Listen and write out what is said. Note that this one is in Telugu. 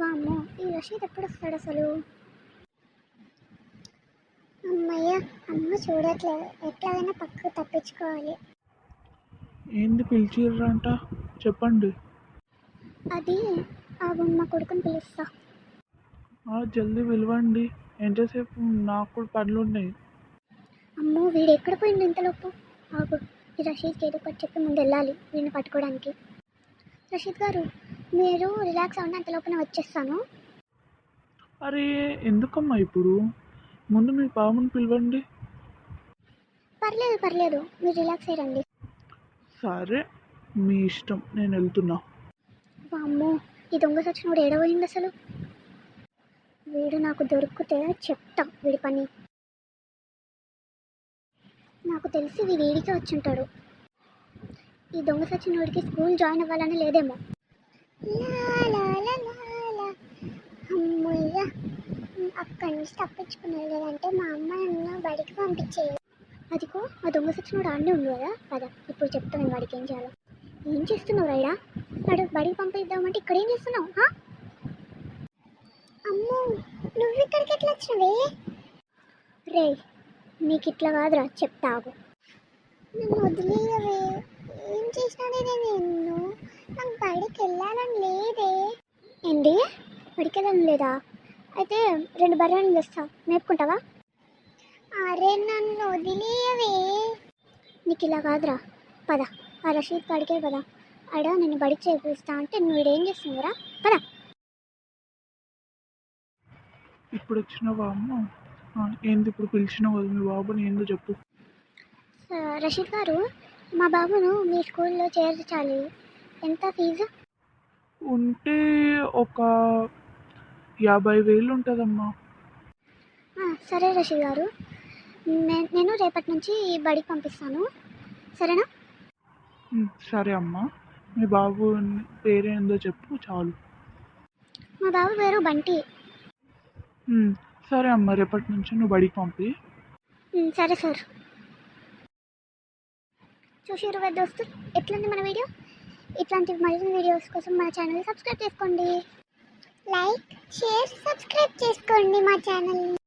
వామ్మో ఈ రషీద్ ఎప్పుడు వస్తాడు అసలు? అమ్మయ్య అమ్మ చూడట్లేదు. ఎట్లాగైనా పక్కకు తప్పించుకోవాలి. ఏంది పిలిచిర్రంట? చెప్పండి. అది ఆగు మా కొడుకుని పిలుస్తా. ఆ, జల్దీ పిలవండి. ఎంతసేపు? నాకు కూడా పనులు ఉన్నాయి అమ్మో వీడు ఎక్కడ పోయిండు ఇంతలోపు? ఆగు ఈ రషీద్కి ఏదో ఒకటి చెప్పి ముందు వెళ్ళాలి వీడిని పట్టుకోవడానికి. రషీద్ గారు మీరు రిలాక్స్ అవ్వండి అంతలోపు నేను వచ్చేస్తాను. అరే ఎందుకమ్మా ఇప్పుడు? ముందు మీ పాముని పిలవండి. పర్లేదు పర్లేదు. మీరు రిలాక్స్ అయ్యండి సరే మీ ఇష్టం. నేను వెళ్తున్నా. అమ్మో ఈ దొంగ సచ్చినోడు ఏడవైంది అసలు. వీడు నాకు దొరికితే చెప్తా వీడి పని. నాకు తెలిసి వీడి వీడికే వచ్చి ఉంటాడు ఈ దొంగ సచ్చినోడికి స్కూల్ జాయిన్ అవ్వాలని లేదేమో. అమ్మయ్య అక్కడి నుంచి తప్పించుకున్నాడు లేదంటే మా అమ్మ నన్ను బడికి పంపించేది. అదిగో ఆ దొంగ సచ్చినోడు ఆడనే ఉంది కదా. పద ఇప్పుడు చెప్తాను నేను వాడికి ఏం చేయాలో. ఏం చేస్తున్నావు రైడా? వాడు బడికి పంపిద్దామంటే ఇక్కడ ఏం చేస్తున్నావు అమ్మో నువ్వు ఇక్కడికి ఎట్లా వచ్చినవే? రే నీకు ఇట్లా కాదురా చెప్తాగు నన్ను వదిలేయవే. ఏం చేసినానే ఎన్నో నాకు బడికి వెళ్ళాలని లేదే ఏంటి? బడికి వెళ్ళాలని లేదా? అయితే రెండు బర్రెలను తెస్తా. మేపుకుంటావా? అరే నన్ను వదిలేయవే. నీకు ఇలా కాదురా. పద ఆ రషీద్ కాడికే పద. ఆడ నిన్ను బడికి చేపిస్తా అంటే నువ్వు చేస్తున్నావురా? పద. ఇప్పుడు వచ్చినావా అమ్మ? ఏంది ఇప్పుడు పిలిచినావు మీ బాబుని? ఏందో చెప్పు. రషీద్ గారు మా బాబును మీ స్కూల్లో చేర్చాలి. ఎంత ఫీజు? ఉంటే ఒక యాభై వేలు ఉంటుందమ్మా. సరే రషీద్ గారు. నేను రేపటి నుంచి బడికి పంపిస్తాను. సరేనా? సరే అమ్మా. మీ బాబు పేరేందో చెప్పు చాలు. మా బాబు పేరు బంటి. సరే అమ్మ రేపటి నుంచి నువ్వు బడికి పంపి. సరే సార్. చూసిరు దోస్తు ఎట్లుంది మన వీడియో? ఇట్లాంటి మరిన్ని వీడియోస్ కోసం మన ఛానల్ సబ్స్క్రైబ్ చేసుకోండి. లైక్ షేర్ సబ్స్క్రైబ్ చేసుకోండి మా ఛానల్